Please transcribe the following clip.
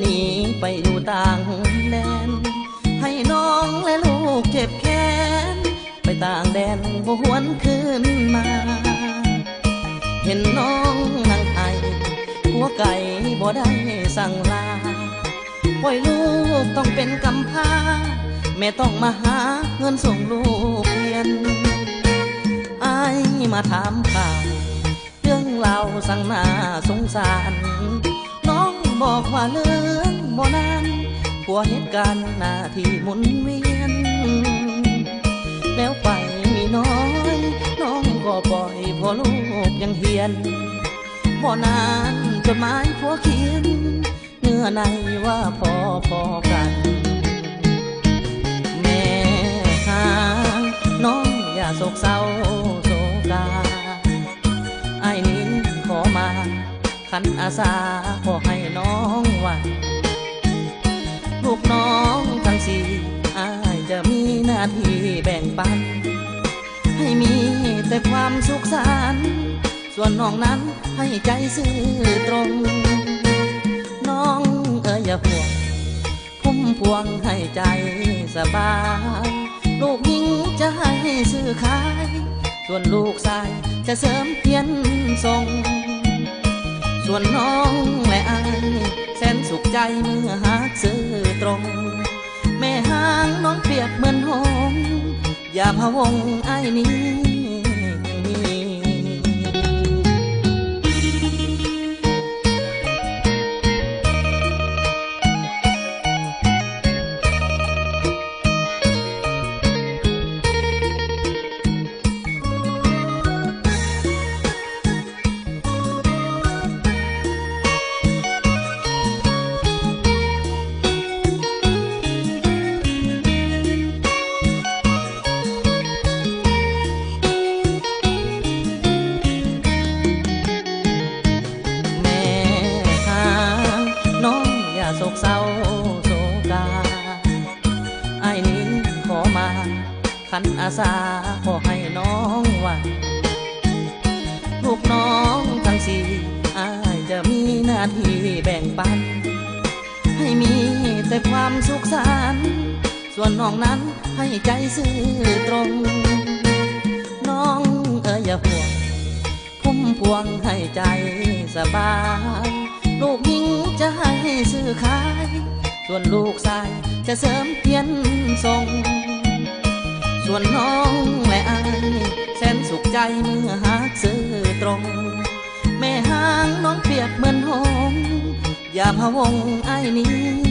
หนีไปอยู่ต่างแดน ให้น้องและลูกเจ็บแค้น ไปต่างแดนบ่หวนคืนมา เห็นน้องนั่งไอหัวไก่บ่ได้สั่งลาปล่อยลูกต้องเป็นกำพร้าแม่ต้องมาหาเงินส่งลูกเรียนอายมาถามข่าวเรื่องเราสั่งหน้าสงสาร องบอกว่าเรื่องบ่นานผัวเหตุการณ์หน้าที่หมุนเวียน แล้วไปมีน้อย น้องก็ปล่อยพอลูกยังเฮียนบ่นานจดหมายผัวเขียน เนื้อในว่าพอพอกัน แม่หาน้องอย่าโศกเศร้าโศกาไอ้นี้ขอมาขันอาสาขอให้ องวันลูกน้องทั้งสี่อายจะมีหน้าที่แบ่งปัน ให้มีแต่ความสุขสันต์ส่วนน้องนั้นให้ใจซื่อตรง น้องเอ๋ยอย่าห่วงพุ่มพวงให้ใจสบาย ลูกหญิงจะให้ซื้อขาย ส่วนลูกชายจะเสริมเพียนทรง ส่วนน้องและอายแสนสุขใจเมื่อหาเจอตรง แม่หางน้องเปียกเหมือนหงอย่าพะวงไอ้นี้ ขันอาสาขอให้น้องไหวันลูกน้องทั้งสี่อายจะมีหน้าที่แบ่งปัน ให้มีแต่ความสุขสันต์ส่วนน้องนั้นให้ใจซื่อตรง น้องเอ๋ยอย่าห่วงพุ่มพวงให้ใจสบาย ลูกหญิงจะให้ซื้อขาย ส่วนลูกชายจะเสริมเพียนทรง ส่วนน้องและอายแสนสุขใจเมื่อหาเจอตรง แม่หางน้องเปียกเหมือนหงอย่าพะวงไอ้นี้